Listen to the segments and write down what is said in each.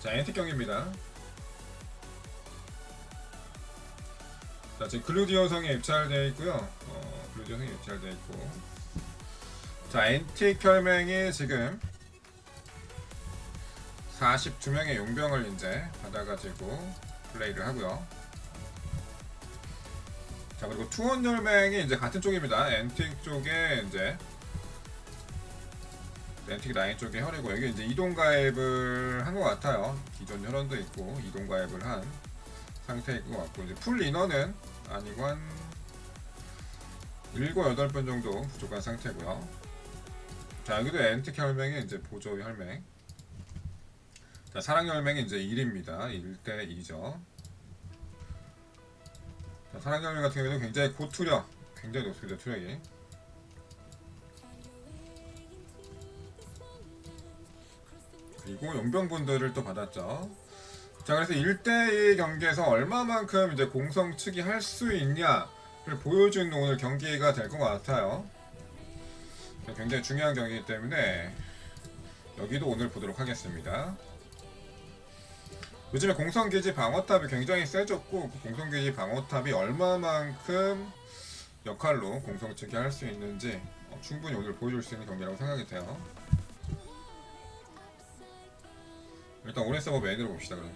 자, 엔틱 경기입니다. 자, 지금 글루디오 성이 입찰되어 있고요. 어, 글루디오 성이 입찰되어 있고. 자, 엔틱 혈맹이 지금 42명의 용병을 이제 받아가지고 플레이를 하고요. 자, 그리고 투원 혈맹이 이제 같은 쪽입니다. 엔틱 쪽에 이제 렌틱 라인 쪽에 혈이고 여기 이제 이동 가입을 한 것 같아요. 기존 혈원도 있고 이동 가입을 한 상태인 것 같고 이제 풀 인원은 아니고 한 7, 8번 정도 부족한 상태고요. 자 여기도 엔틱 혈맹이 이제 보조 혈맹. 자 사랑 혈맹이 이제 1입니다. 1대 2죠. 자 사랑 혈맹 같은 경우에는 굉장히 고투력, 굉장히 높습니다 투력이. 그리고 용병분들을 또 받았죠. 자, 그래서 1대1 경기에서 얼마만큼 이제 공성 측이 할 수 있냐를 보여주는 오늘 경기가 될 것 같아요. 굉장히 중요한 경기이기 때문에 여기도 오늘 보도록 하겠습니다. 요즘에 공성기지 방어탑이 굉장히 세졌고 그 공성기지 방어탑이 얼마만큼 역할로 공성 측이 할 수 있는지 어, 충분히 오늘 보여줄 수 있는 경기라고 생각이 돼요. 일단 올해 서버 메인으로 봅시다 그럼.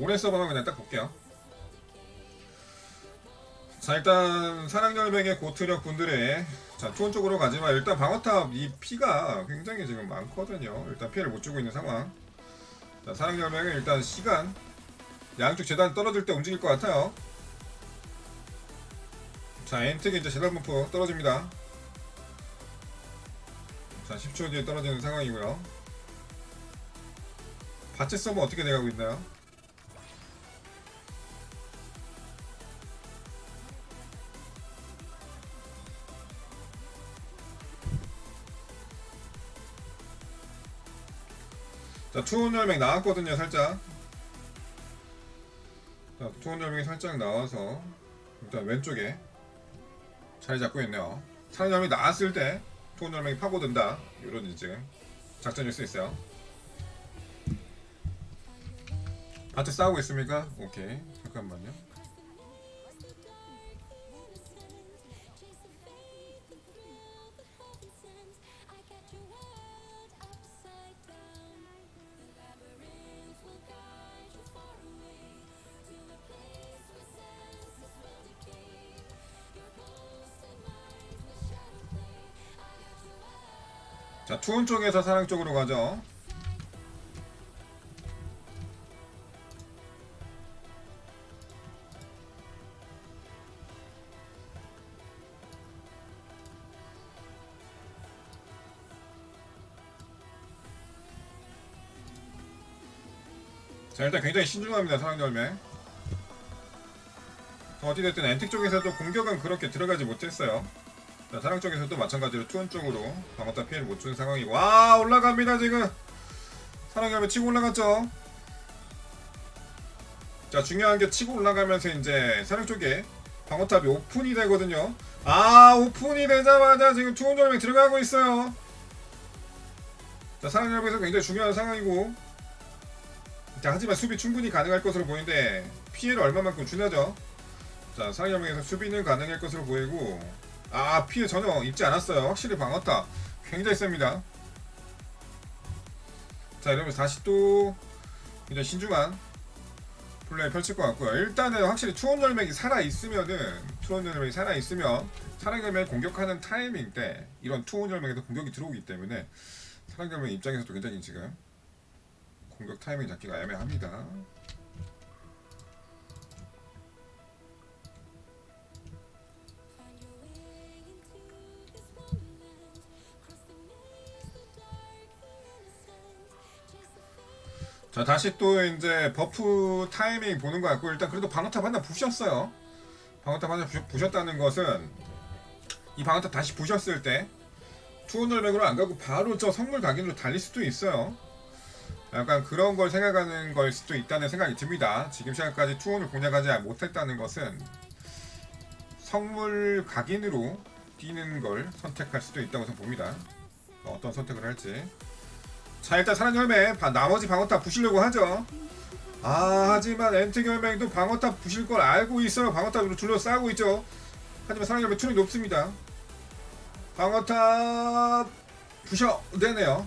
올해 서버만 그냥 딱 볼게요. 자 일단 사랑열맹의 고투력 분들의 자 투원 쪽으로 가지만 일단 방어탑 이 피가 굉장히 지금 많거든요. 일단 피해를 못 주고 있는 상황. 자 사랑열맹은 일단 시간. 양쪽 재단 떨어질 때 움직일 것 같아요. 자 엔트가 이제 재단 분포 떨어집니다 자 10초 뒤에 떨어지는 상황이고요. 바체 서버 어떻게 돼가고 있나요? 자 투혼 열맹 나왔거든요 살짝. 자 투혼 열맹이 살짝 나와서 일단 왼쪽에 자리 잡고 있네요. 사람 열맹이 나왔을 때 열맹이 파고든다. 이런 이제 작전일 수 있어요. 바트 싸우고 있습니까? 오케이. 잠깐만요 자 투혼 쪽에서 사랑 쪽으로 가죠. 자 일단 굉장히 신중합니다 사랑열매. 어찌됐든 엔틱 쪽에서도 공격은 그렇게 들어가지 못했어요 자 사랑 쪽에서도 마찬가지로 투원 쪽으로 방어타 피해를 못 준 상황이고 와 올라갑니다 지금. 사랑열매 치고 올라갔죠? 자 중요한 게 치고 올라가면서 이제 사랑 쪽에 방어탑이 오픈이 되거든요. 아 오픈이 되자마자 지금 투원 절맹 들어가고 있어요. 자 사랑열매에서 굉장히 중요한 상황이고. 자, 하지만 수비 충분히 가능할 것으로 보이는데 피해를 얼마만큼 주나죠? 자, 상위점에서 수비는 가능할 것으로 보이고 아 피해 전혀 입지 않았어요. 확실히 방어타 굉장히 셉니다. 자, 이러면 다시 또 이제 신중한 플레이 펼칠 것 같고요. 일단은 확실히 투원 열맥이 살아 있으면은 투원 열맥이 살아 있으면 사랑 열맥 공격하는 타이밍 때 이런 투원 열맥에도 공격이 들어오기 때문에 사랑 열맥 입장에서도 굉장히 지금 공격 타이밍 잡기가 애매합니다. 자 다시 또 이제 버프 타이밍 보는 것 같고 일단 그래도 방어탑 하나 부셨어요. 방어탑 하나 부, 부셨다는 것은 이 방어탑 다시 부셨을 때 투혼절맥으로 안 가고 바로 저 성물 각인으로 달릴 수도 있어요. 약간 그런 걸 생각하는 걸 수도 있다는 생각이 듭니다. 지금 시간까지 투혼을 공략하지 못했다는 것은 성물 각인으로 뛰는 걸 선택할 수도 있다고 저는 봅니다. 어떤 선택을 할지. 자 일단 사랑열매 바- 나머지 방어탑 부시려고 하죠. 아 하지만 엔트결맹도 방어탑 부실 걸 알고 있어요. 방어탑으로 둘러싸고 있죠. 하지만 사랑열매 투력이 높습니다. 방어탑 부셔 되네요.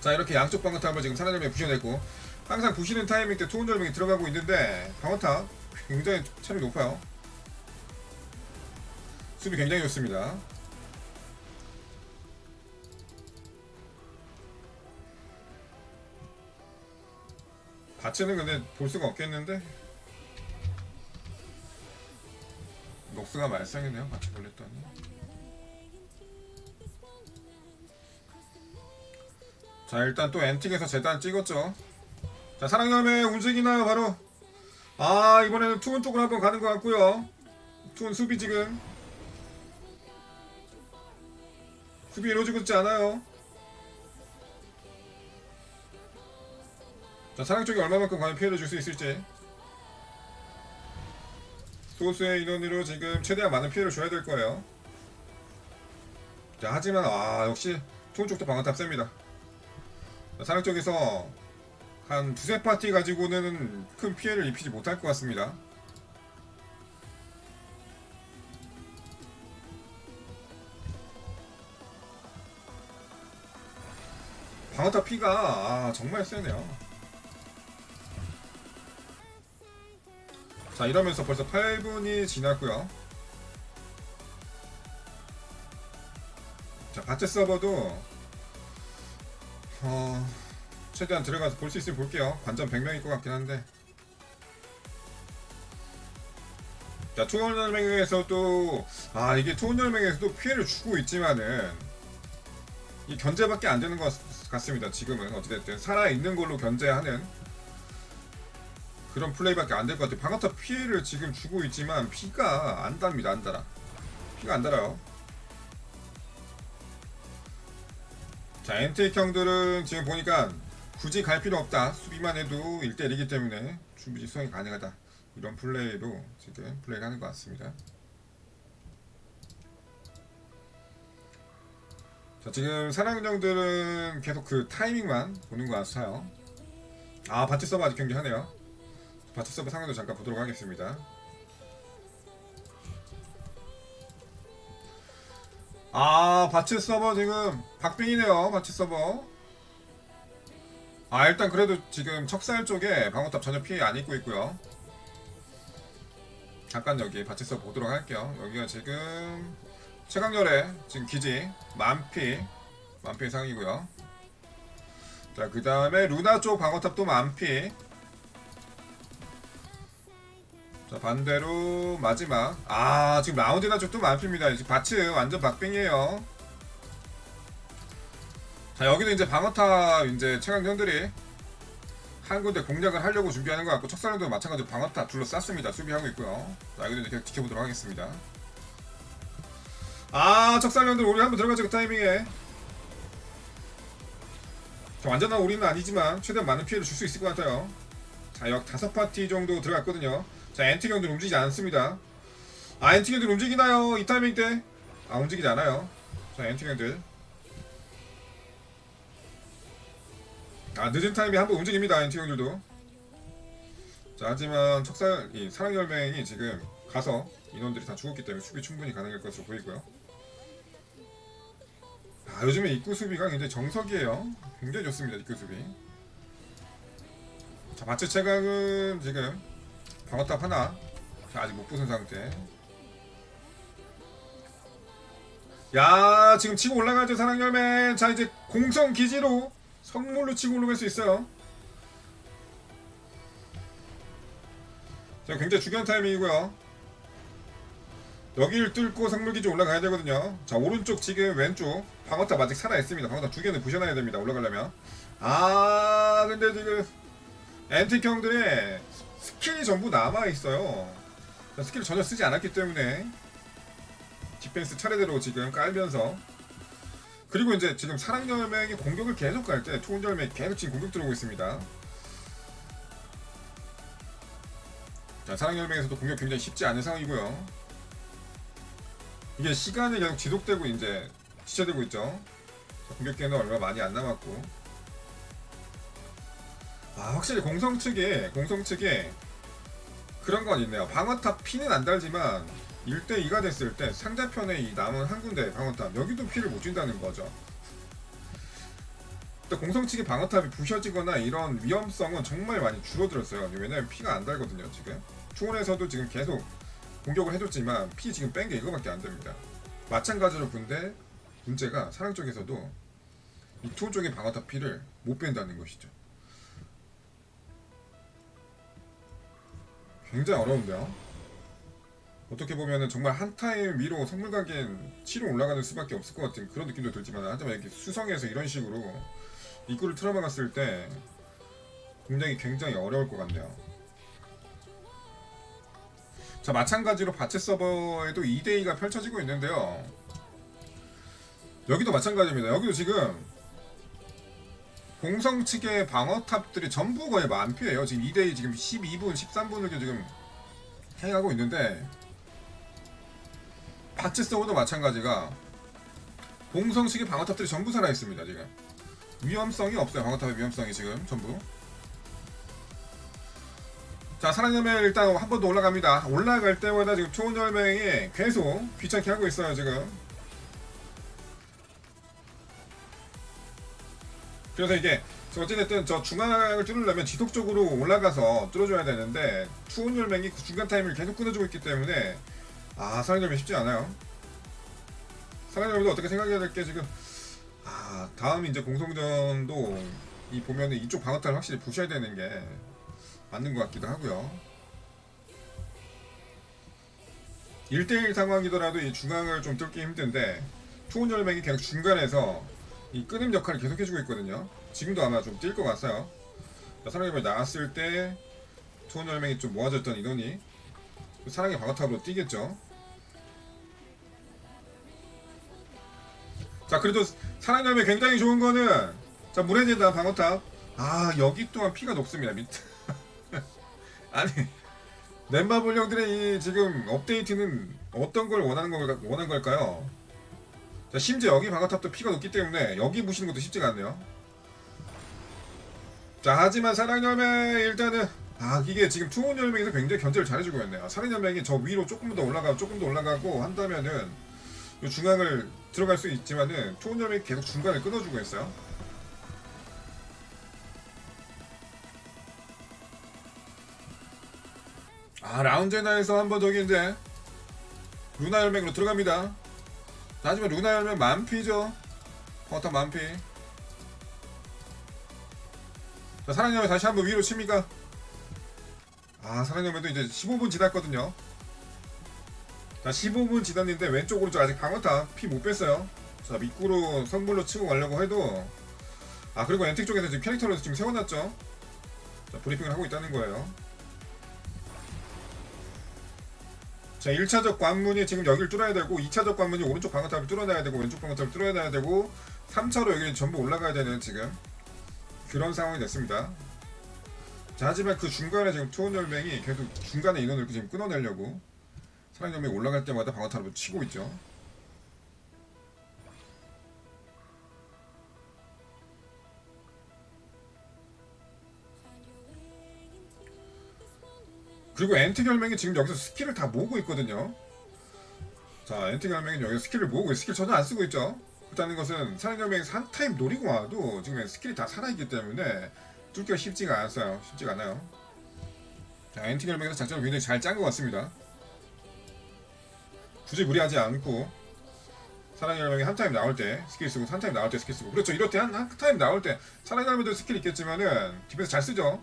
자 이렇게 양쪽 방어탑을 지금 사랑열매 부셔냈고 항상 부시는 타이밍 때 투혼절명이 들어가고 있는데 방어탑 굉장히 체력이 높아요. 수비 굉장히 좋습니다 바치는 근데 볼 수가 없겠는데? 녹수가 말썽이네요 바치 걸렸더니. 자 일단 또 엔틱에서 재단 찍었죠. 자 사랑열매 움직이나요 바로. 아 이번에는 투운 쪽으로 한번 가는 것 같고요. 투운 수비 지금. 수비 이루어지고 있지 않아요 자 사랑 쪽이 얼마만큼 과연 피해를 줄 수 있을지. 소수의 인원으로 지금 최대한 많은 피해를 줘야 될 거예요. 자 하지만 아 역시 투운 쪽도 방어탑 셉니다. 자, 사랑 쪽에서 한 두세 파티 가지고는 큰 피해를 입히지 못할 것 같습니다. 방어탑 피가 아, 정말 세네요 자 이러면서 벌써 8분이 지났고요. 자 바체 서버도 어 최대한 들어가서 볼 수 있으면 볼게요. 관전 100명일 것 같긴 한데. 자 투혼열맹에서도 아 이게 투혼열맹에서도 피해를 주고 있지만은 이 견제밖에 안 되는 것 같습니다 지금은. 어찌됐든 살아있는 걸로 견제하는 그런 플레이밖에 안 될 것 같아요. 방어탑 피해를 지금 주고 있지만 피가 안 답니다 안 달아. 피가 안 달아요. 자 엔테이크 형들은 지금 보니까 굳이 갈 필요 없다. 수비만 해도 1대1이기 때문에 준비 수행이 가능하다. 이런 플레이로 지금 플레이를 하는 것 같습니다. 자 지금 사랑형들은 계속 그 타이밍만 보는 것 같아요. 아 바치 서버 아직 경기 하네요 바치 서버 상황도 잠깐 보도록 하겠습니다. 아 바치 서버 지금 박빙이네요 바치 서버. 아 일단 그래도 지금 척살 쪽에 방어탑 전혀 피해 안 입고 있고요. 잠깐 여기 바치 서버 보도록 할게요. 여기가 지금 최강렬의 지금 기지 만피 만피 상이고요. 자그 다음에 루나 쪽 방어탑도 만피 자 반대로 마지막. 아 지금 라운드나 쪽도 만피입니다. 지금 바츠 완전 박빙이에요. 자 여기는 이제 방어탑 이제 최강형들이 한 군데 공략을 하려고 준비하는 것 같고 척살형도 마찬가지로 방어탑 둘러쌌습니다. 수비하고 있고요. 자 여기도 이렇게 지켜보도록 하겠습니다. 아 척살년들 우리 한번 들어가죠 그 타이밍에. 자, 완전한 우리는 아니지만 최대한 많은 피해를 줄 수 있을 것 같아요. 자역 다섯 파티 정도 들어갔거든요 자 엔티경들 움직이지 않습니다. 아 엔티경들 움직이나요? 이 타이밍 때 아 움직이지 않아요. 자 엔티경들. 아 늦은 타이밍에 한번 움직입니다 엔티경들도. 자 하지만 척살 이 사랑 열맹이 지금 가서 인원들이 다 죽었기 때문에 수비 충분히 가능할 것으로 보이고요. 아 요즘에 입구 수비가 굉장히 정석이에요. 굉장히 좋습니다 입구 수비. 자 마츠 채각은 지금 방어탑 하나. 자, 아직 못 부순 상태. 야 지금 치고 올라가죠 사랑열매 자 이제 공성 기지로 성물로 치고 올라갈 수 있어요. 자 굉장히 중요한 타이밍이고요. 여기를 뚫고 성물기지 올라가야 되거든요. 자 오른쪽 지금 왼쪽. 방어탑 아직 살아있습니다. 방어탑 두 개는 부셔놔야 됩니다. 올라가려면. 아 근데 지금 엔틱 형들의 스킬이 전부 남아있어요. 스킬을 전혀 쓰지 않았기 때문에 디펜스 차례대로 지금 깔면서. 그리고 이제 지금 사랑열맹이 공격을 계속 갈 때 투혼열맹이 계속 지금 공격 들어오고 있습니다. 자 사랑열맹에서도 공격 굉장히 쉽지 않은 상황이고요. 이게 시간이 계속 지속되고 이제 지체되고 있죠. 공격기는 얼마 많이 안 남았고 아 확실히 공성 측에 공성 측에 그런 건 있네요. 방어탑 피는 안 달지만 1대 2가 됐을 때 상대편의 이 남은 한 군데 방어탑 여기도 피를 못 준다는 거죠. 또 공성 측의 방어탑이 부셔지거나 이런 위험성은 정말 많이 줄어들었어요. 왜냐면 피가 안 달거든요 지금. 초원에서도 지금 계속 공격을 해줬지만 피 지금 뺀 게 이거밖에 안 됩니다. 마찬가지로 근데 문제가 사랑 쪽에서도 이 투혼 쪽의 방어탑 피를 못 뺀다는 것이죠. 굉장히 어려운데요. 어떻게 보면은 정말 한 타임 위로 선물 가기엔 치로 올라가는 수밖에 없을 것 같은 그런 느낌도 들지만 하지만 이렇게 수성에서 이런 식으로 입구를 틀어막았을 때 굉장히 굉장히 어려울 것 같네요. 자 마찬가지로 바체 서버에도 2대2가 펼쳐지고 있는데요. 여기도 마찬가지입니다. 여기도 지금 공성 측의 방어 탑들이 전부 거의 만피예요. 지금 2대2 지금 12분, 13분을 지금 해가고 있는데 바츠 서버도 마찬가지가 공성 측의 방어 탑들이 전부 살아 있습니다. 지금 위험성이 없어요. 방어 탑의 위험성이 지금 전부. 자, 사랑열매 일단 한 번 더 올라갑니다. 올라갈 때마다 지금 초원 열맹이 계속 귀찮게 하고 있어요. 지금 그래서 이게 어찌됐든 저 중앙을 뚫으려면 지속적으로 올라가서 뚫어줘야 되는데 투혼 열맹이 그 중간 타임을 계속 끊어주고 있기 때문에 아 사랑열맹 쉽지 않아요. 사랑열맹도 어떻게 생각해야 될 게 지금 아 다음 이제 공성전도 이 보면은 이쪽 방어타를 확실히 부셔야 되는 게 맞는 것 같기도 하고요. 1대1 상황이더라도 이 중앙을 좀 뚫기 힘든데 투혼 열맹이 계속 중간에서 이 끊임 역할을 계속 해주고 있거든요. 지금도 아마 좀 뛸 것 같아요. 사랑의 나왔을 때 투혼 열맹이 좀 모아졌던 인원이 사랑의 방어탑으로 뛰겠죠. 자 그래도 사랑의 열맹 굉장히 좋은 거는 자 물에 재단 방어탑 아 여기 또한 피가 녹습니다 밑 아니 넷마 불령들의 이 지금 업데이트는 어떤 걸 원하는 걸 원한 걸까요? 자, 심지어 여기 방어탑도 피가 높기 때문에 여기 부시는 것도 쉽지가 않네요. 자, 하지만 사랑열매 일단은 아 이게 지금 투혼 열맹에서 굉장히 견제를 잘해주고 있네요. 사랑열맹이 저 위로 조금 더 올라가고 조금 더 올라가고 한다면은 이 중앙을 들어갈 수 있지만은 투혼 열맹이 계속 중간을 끊어주고 있어요. 아 라운제나에서 한번 저기 이제 루나 열맹으로 들어갑니다. 하지만 루나 열맹 만피죠. 버터 만피. 자, 사랑열매 다시 한번 위로 칩니까? 아, 사랑열매도 이제 15분 지났거든요. 자, 15분 지났는데 왼쪽 오른쪽 아직 강화타 피 못 뺐어요. 자, 밑구로 선불로 치고 가려고 해도 아, 그리고 엔틱 쪽에서 지금 캐릭터로 지금 세워놨죠. 자, 브리핑을 하고 있다는 거예요. 자, 1차적 관문이 지금 여기를 뚫어야 되고 2차적 관문이 오른쪽 방어탑을 뚫어놔야 되고 왼쪽 방어탑을 뚫어놔야 되고 3차로 여기는 전부 올라가야 되는 지금 그런 상황이 됐습니다. 자, 하지만 그 중간에 지금 투혼 열맹이 계속 중간에 인원을 지금 끊어내려고 사랑 열맹이 올라갈 때마다 방어탑을 치고 있죠. 그리고 엔티 결맹이 지금 여기서 스킬을 다 모으고 있거든요. 자, 엔티 결맹이 여기서 스킬을 모으고 스킬 전혀 안 쓰고 있죠. 그렇다는 것은 사랑 결맹에서 한 타임 노리고 와도 지금 스킬이 다 살아있기 때문에 뚫기가 쉽지가 않았어요. 쉽지가 않아요. 자, 엔티 결맹에서 작전을 굉장히 잘 짠 것 같습니다. 굳이 무리하지 않고 사랑 결맹이 한 타임 나올 때 스킬 쓰고 한 타임 나올 때 스킬 쓰고 그렇죠. 이럴 때 한 한 타임 나올 때 사랑 결맹도 스킬 있겠지만은 디펜스 잘 쓰죠.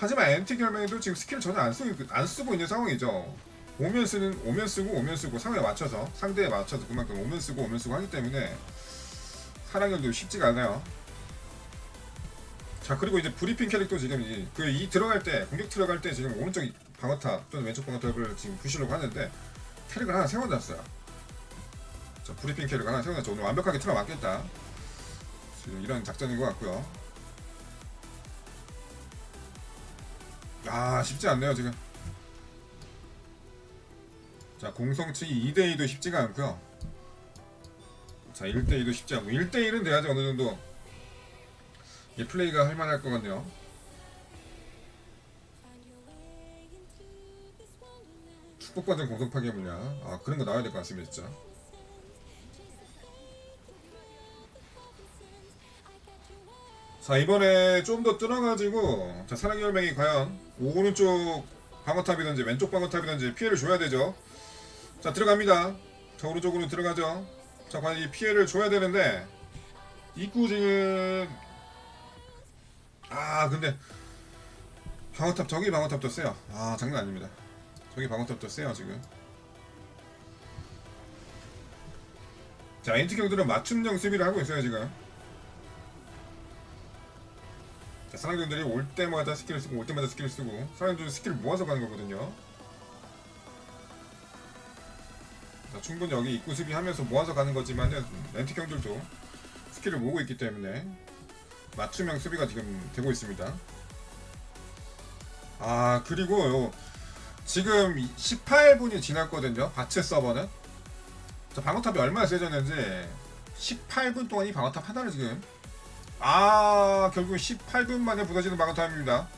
하지만 엔티 결맹도 지금 스킬을 전혀 안 쓰고, 안 쓰고 있는 상황이죠. 오면 쓰는 오면 쓰고 오면 쓰고 상황에 맞춰서 상대에 맞춰서 그만큼 오면 쓰고 오면 쓰고 하기 때문에 사랑결도 쉽지가 않아요. 자 그리고 이제 브리핑 캐릭터 지금 그이 들어갈 때 공격 들어갈 때 지금 오른쪽 방어탑 또는 왼쪽 방어탑을 지금 부시려고 하는데 캐릭을 하나 세워놨어요. 자 브리핑 캐릭 하나 세워놨죠. 오늘 완벽하게 틀어 맞겠다. 지금 이런 작전인 것 같고요. 아 쉽지 않네요 지금. 자 공성치 2대2도 쉽지가 않고요. 자 1대2도 쉽지 않고 1대1은 돼야지 어느 정도. 이 플레이가 할만할 것 같네요. 축복받은 공성 파괴 물량. 아 그런 거 나와야 될 것 같습니다 진짜. 자 이번에 좀 더 뚫어가지고 자 사랑 열맹이 과연 오른쪽 방어탑이든지 왼쪽 방어탑이든지 피해를 줘야 되죠. 자 들어갑니다. 자 오른쪽으로 들어가죠. 자 과연 이 피해를 줘야 되는데 입구 지금 아 근데 방어탑 저기 방어탑도 세요. 아 장난 아닙니다. 저기 방어탑도 세요 지금. 자 엔티 경들은 맞춤형 수비를 하고 있어요 지금. 자, 사랑꾼들이 올 때마다 스킬을 쓰고 올 때마다 스킬을 쓰고 사랑꾼들은 스킬을 모아서 가는 거거든요. 자, 충분히 여기 입구 수비하면서 모아서 가는 거지만은 렌트 경들도 스킬을 모으고 있기 때문에 맞춤형 수비가 지금 되고 있습니다. 아 그리고 요, 지금 18분이 지났거든요. 바츠 서버는 자, 방어탑이 얼마나 세졌는지 18분 동안 이 방어탑 하나를 지금 아 결국 18분 만에 부서지는 방어탑입니다.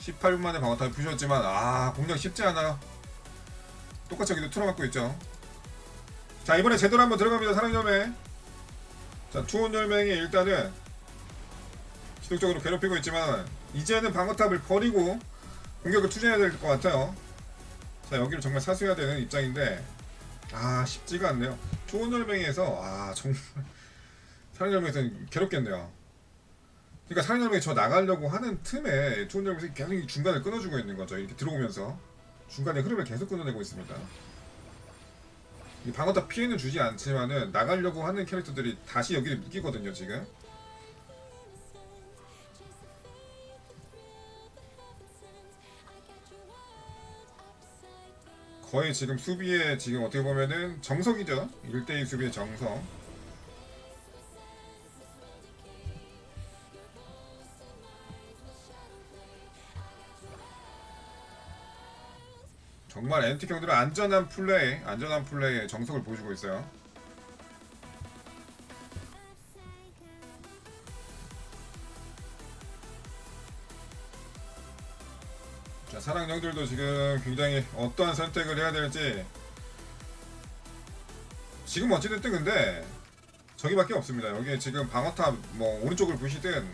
18분 만에 방어탑이 부셨지만 아 공략 쉽지 않아요. 똑같이 여기도 틀어맞고 있죠. 자 이번에 제대로 한번 들어갑니다 사랑열매 자 투혼열맹이 일단은 지속적으로 괴롭히고 있지만 이제는 방어탑을 버리고 공격을 투자해야 될 것 같아요. 자 여기를 정말 사수해야 되는 입장인데 아 쉽지가 않네요. 투혼열맹에서 아 정말 사랑열맹에서는 괴롭겠네요. 그러니까 사랑열맹이 저 나가려고 하는 틈에 투혼열맹이 계속 중간을 끊어주고 있는 거죠. 이렇게 들어오면서 중간에 흐름을 계속 끊어내고 있습니다. 이 방어탑 피해는 주지 않지만은 나가려고 하는 캐릭터들이 다시 여기를 묶이거든요 지금. 거의 지금 수비에 지금 어떻게 보면은 정석이죠. 1대2 수비의 정석. 정말 엔티 경들은 안전한 플레이, 안전한 플레이의 정석을 보여주고 있어요. 자, 사랑령들도 지금 굉장히 어떠한 선택을 해야 될지 지금 어찌됐든 근데 저기밖에 없습니다. 여기에 지금 방어탑 뭐 오른쪽을 부시든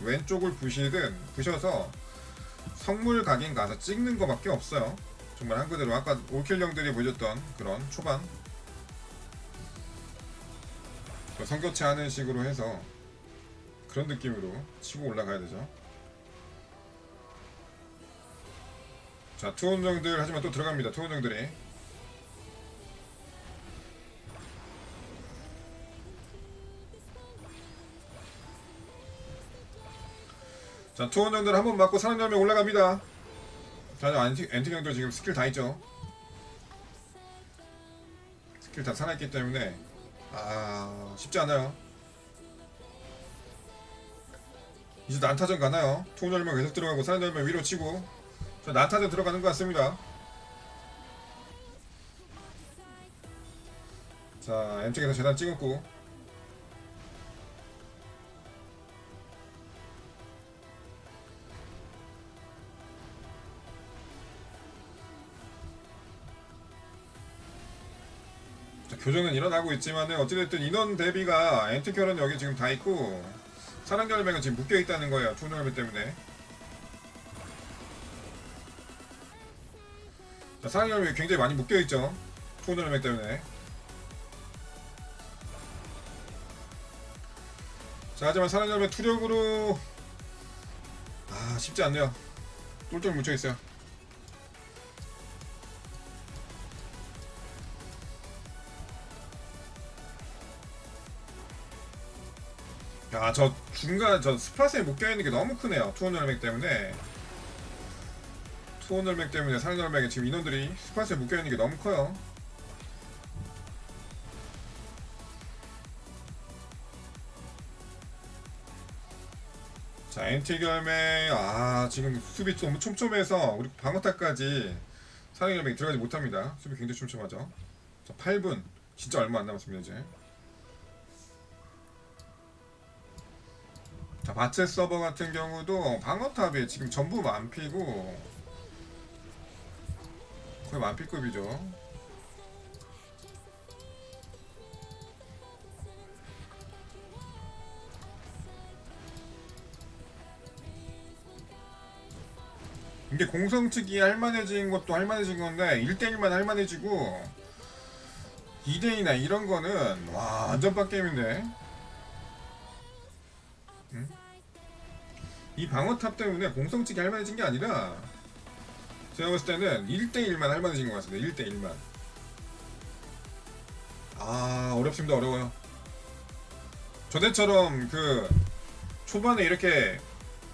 왼쪽을 부시든 부셔서 성물 각인 가서 찍는 거밖에 없어요. 정말 한 그대로 아까 올킬령들이 보여줬던 그런 초반 그 성교체 하는 식으로 해서 그런 느낌으로 치고 올라가야 되죠. 자 투혼정들 하지만 또 들어갑니다. 투혼정들이 자 투혼정들 한 번 맞고 사랑열매 올라갑니다. 자, 안티, 엔티 형도 지금 스킬 다 있죠. 스킬 다 살아있기 때문에 아 쉽지 않아요. 이제 난타전 가나요? 투혼열매 계속 들어가고 사랑열매 위로 치고 자, 난타전 들어가는 것 같습니다. 자, M쪽에서 재단 찍었고 교전은 일어나고 있지만 어찌됐든 인원 대비가 엔티결은 여기 지금 다 있고 사랑결맹은 지금 묶여 있다는 거예요 투혼열매 때문에. 자, 사랑열매 굉장히 많이 묶여 있죠 투혼열매 때문에. 자 하지만 사랑열매 투력으로 아 쉽지 않네요. 똘똘 뭉쳐 있어요 야, 저 중간 저 스팟에 묶여 있는 게 너무 크네요. 투혼 열맥 때문에. 투혼 열맥 때문에 상열맥에 지금 인원들이 스팟에 묶여 있는 게 너무 커요. 자, 엔티 결맥 아, 지금 수비 너무 촘촘해서 우리 방어타까지 상열맥 들어가지 못합니다. 수비 굉장히 촘촘하죠. 자, 8분. 진짜 얼마 안 남았습니다 이제 바체 서버 같은 경우도 방어탑에 지금 전부 만피고 거의 만피급이죠. 이게 공성 측이 할만해진 것도 할만해진 건데 1대1만 할만해지고 2대2나 이런 거는 와 완전 빡게임인데 이 방어탑 때문에 공성 측이 할만해진 게 아니라 제가 봤을 때는 1대1만 할만해진 것 같습니다. 1대1만. 아 어렵습니다. 어려워요. 저때처럼 그 초반에 이렇게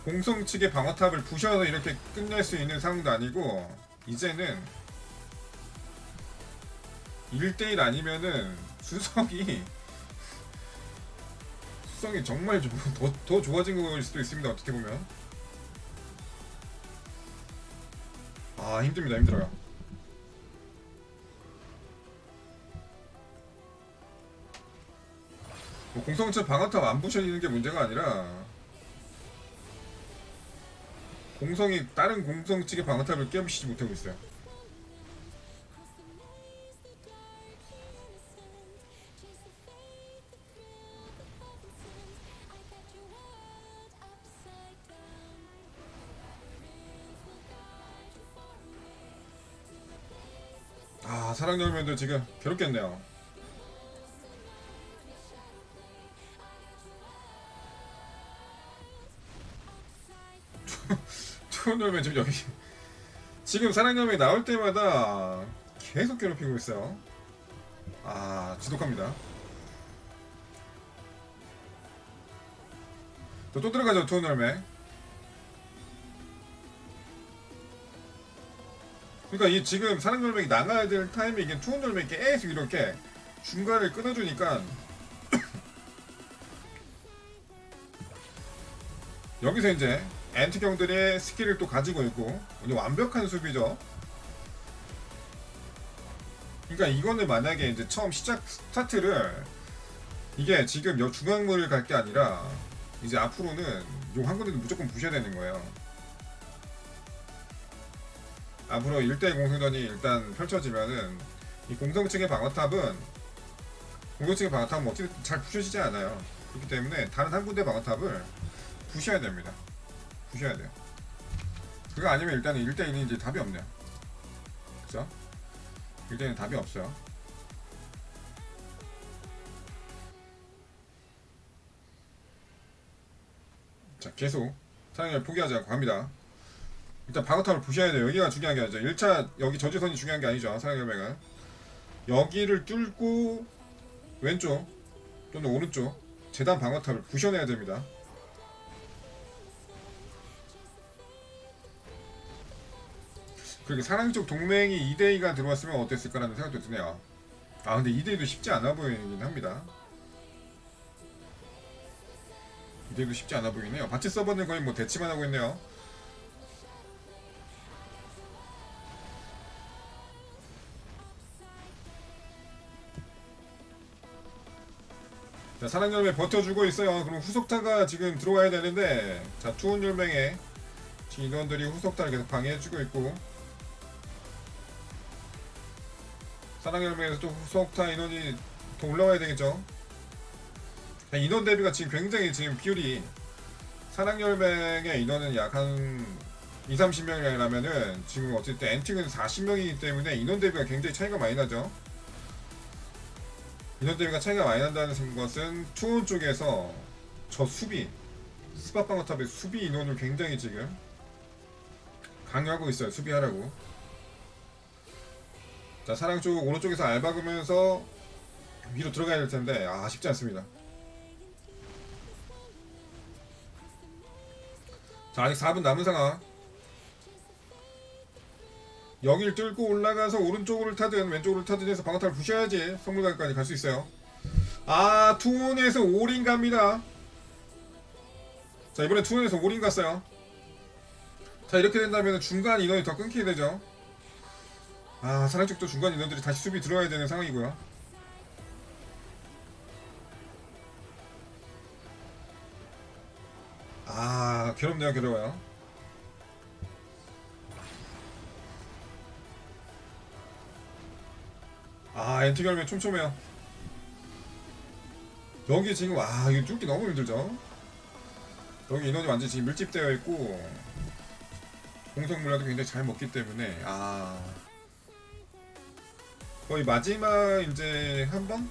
공성 측의 방어탑을 부셔서 이렇게 끝낼 수 있는 상황도 아니고 이제는 1대1 아니면은 수성이 수성이 정말 좀 더, 더 좋아진 거일 수도 있습니다 어떻게 보면 아 힘듭니다 힘들어요 뭐 공성 측 방어탑 안 부셔지는 게 문제가 아니라 공성이 다른 공성 측의 방어탑을 깨부시지 못하고 있어요. 열매도 지금 괴롭겠네요. 투혼 열매 지금 여기 지금 사랑 열매 나올 때마다 계속 괴롭히고 있어요. 아 지독합니다. 또, 또 들어가죠 투혼 열매. 그러니까 이 지금 사랑 열매가 나가야 될 타임에 이게 투혼 열매 계속 이렇게 중간을 끊어주니까 여기서 이제 엔트경들의 스킬을 또 가지고 있고 완벽한 수비죠. 그러니까 이거는 만약에 이제 처음 시작 스타트를 이게 지금 여 중앙물을 갈 게 아니라 이제 앞으로는 요 한 군데도 무조건 부셔야 되는 거예요. 앞으로 1대1 공성전이 일단 펼쳐지면은 이 공성층의 방어탑은 공성층의 방어탑은 어찌됐든 잘 부셔지지 않아요. 그렇기 때문에 다른 한 군데 방어탑을 부셔야 됩니다. 부셔야 돼요. 그거 아니면 일단은 1대1이 이제 답이 없네요. 그죠? 1대1은 답이 없어요. 자, 계속 사냥을 포기하지 않고 갑니다. 일단 방어탑을 부셔야 돼요. 여기가 중요한 게 아니죠. 1차 여기 저지선이 중요한 게 아니죠. 사냥열매가. 여기를 뚫고 왼쪽 또는 오른쪽 재단 방어탑을 부셔내야 됩니다. 그리고 사랑 쪽 동맹이 2대2가 들어왔으면 어땠을까라는 생각도 드네요. 아 근데 2대2도 쉽지 않아 보이긴 합니다. 2대2도 쉽지 않아 보이네요. 바치 서버는 거의 뭐 대치만 하고 있네요. 자, 사랑열매 버텨주고 있어요. 그럼 후속타가 지금 들어와야 되는데, 자, 투혼열맹에 지금 인원들이 후속타를 계속 방해해주고 있고, 사랑열맹에서 또 후속타 인원이 더 올라와야 되겠죠. 자, 인원 대비가 지금 굉장히 지금 비율이 사랑열맹의 인원은 약 한 2, 30명이라면은 지금 어쨌든 엔팅은 40명이기 때문에 인원 대비가 굉장히 차이가 많이 나죠. 인원 대비가 차이가 많이 난다는 것은 투혼 쪽에서 저 수비 스팟방어탑의 수비 인원을 굉장히 지금 강요하고 있어요. 수비하라고. 자 사랑 쪽 오른쪽에서 알박으면서 위로 들어가야 될 텐데 아 쉽지 않습니다. 자 아직 4분 남은 상황. 여길 뚫고 올라가서 오른쪽으로 타든 왼쪽으로 타든 해서 방어탈 부셔야지 성물가까지 갈 수 있어요. 아 투혼에서 오링 갑니다. 자 이번에 투혼에서 오링 갔어요. 자 이렇게 된다면 중간 인원이 더 끊기게 되죠. 아 사랑 쪽도 중간 인원들이 다시 수비 들어와야 되는 상황이고요. 아 괴롭네요 괴로워요 아 엔트 결면 촘촘해요. 여기 지금 와 이거 뚫기 너무 힘들죠? 여기 인원이 완전 지금 밀집되어 있고 공성 물량도 굉장히 잘 먹기 때문에 아. 거의 마지막 이제 한 번?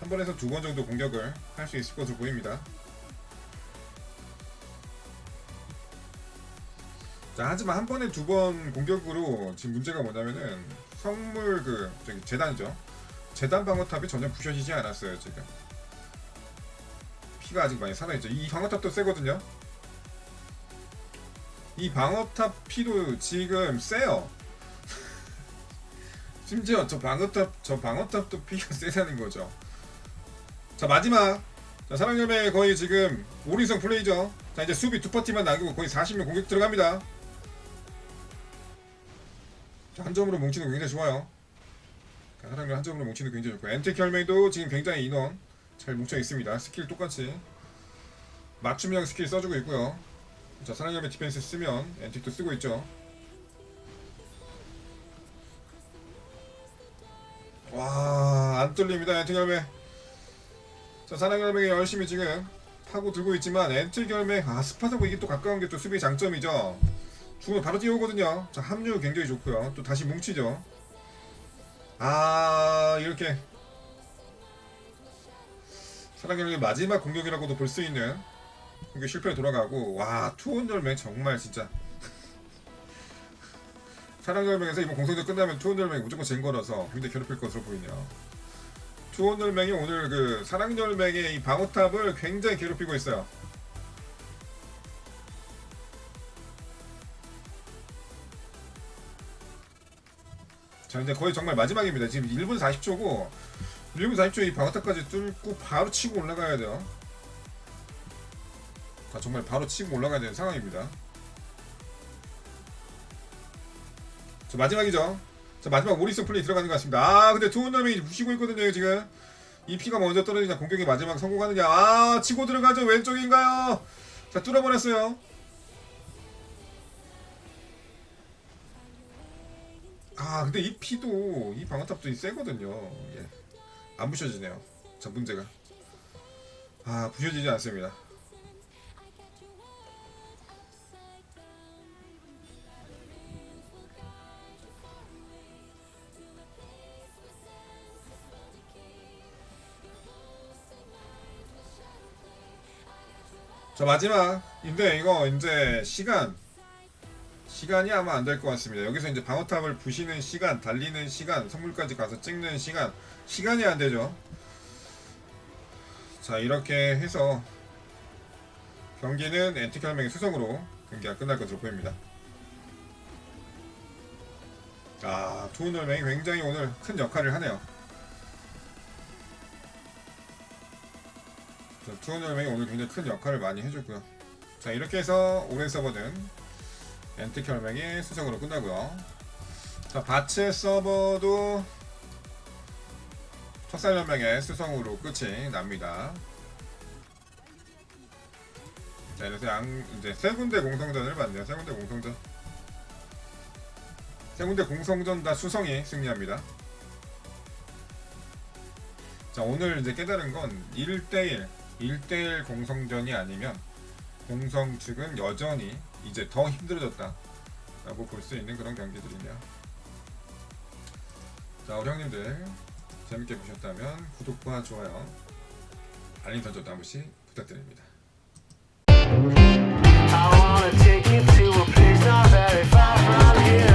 한 번에서 두 번 정도 공격을 할 수 있을 것으로 보입니다. 자 하지만 한 번에 두 번 공격으로 지금 문제가 뭐냐면은 성물 그 저기 재단이죠. 재단 방어탑이 전혀 부셔지지 않았어요 지금. 피가 아직 많이 살아있죠. 이 방어탑도 세거든요. 이 방어탑 피도 지금 세요. 심지어 저 방어탑 저 방어탑도 피가 세다는 거죠. 자 마지막. 자 사랑열매 거의 지금 오리성 플레이죠. 자 이제 수비 두 파티만 남기고 거의 40명 공격 들어갑니다 자, 한 점으로 뭉치는 거 굉장히 좋아요. 자, 사람들 한 점으로 뭉치는 거 굉장히 좋고 엔틱 혈맹도 지금 굉장히 인원 잘 뭉쳐 있습니다. 스킬 똑같이 맞춤형 스킬 써주고 있고요. 자, 사랑열매 디펜스 쓰면 엔틱도 쓰고 있죠. 와, 안 뚫립니다. 엔틱 혈맹. 자, 사랑열맹이 열심히 지금 파고 들고 있지만 엔틱 혈맹 아 스파하고 이게 또 가까운 게 또 수비 장점이죠. 죽으면 바로 뛰어오거든요. 자, 합류 굉장히 좋고요. 또 다시 뭉치죠. 아, 이렇게 사랑경의 마지막 공격이라고도 볼 수 있는 공격 실패로 돌아가고 와, 투혼 열맹 정말 진짜 사랑 열맹에서 이번 공성전 끝나면 투혼 열맹이 무조건 진 거라서 굉장히 괴롭힐 것으로 보이네요. 투혼 열맹이 오늘 그 사랑 열맹의 이 방어탑을 굉장히 괴롭히고 있어요. 자 이제 거의 정말 마지막입니다. 지금 1분 40초고 1분 40초에 이 방어탑까지 뚫고 바로 치고 올라가야 돼요. 자 정말 바로 치고 올라가야 되는 상황입니다. 자 마지막이죠. 자 마지막 오리스 플레이 들어가는 것 같습니다. 아 근데 투혼남이 부시고 있거든요 지금. 이 피가 먼저 떨어지자 공격이 마지막 성공하느냐. 아 치고 들어가죠 왼쪽인가요? 자 뚫어버렸어요. 아 근데 이 피도 이 방어탑도 세거든요. 예. 안 부셔지네요. 자 문제가. 아 부셔지지 않습니다. 자 마지막인데 이거 이제 시간 시간이 아마 안 될 것 같습니다. 여기서 이제 방어탑을 부시는 시간, 달리는 시간, 선물까지 가서 찍는 시간, 시간이 안 되죠. 자, 이렇게 해서 경기는 엔티칼맹의 수성으로 경기가 끝날 것으로 보입니다. 아, 투혼열맹이 굉장히 오늘 큰 역할을 하네요. 자, 투혼열맹이 오늘 굉장히 큰 역할을 많이 해줬고요. 자, 이렇게 해서 오랜 서버는 엔틱 혈맹이 수성으로 끝나고요. 자 바체 서버도 척살 혈맹의 수성으로 끝이 납니다. 자 이래서 양 이제 세 군데 공성전을 봤네요. 세 군데 공성전. 세 군데 공성전 다 수성이 승리합니다. 자 오늘 이제 깨달은 건 1대1 1대1 공성전이 아니면 공성 측은 여전히 이제 더 힘들어졌다라고 볼 수 있는 그런 경기들이며 자 우리 형님들 재밌게 보셨다면 구독과 좋아요 알림 설정도 한 번씩 부탁드립니다. I wanna take you to a place not very far from here.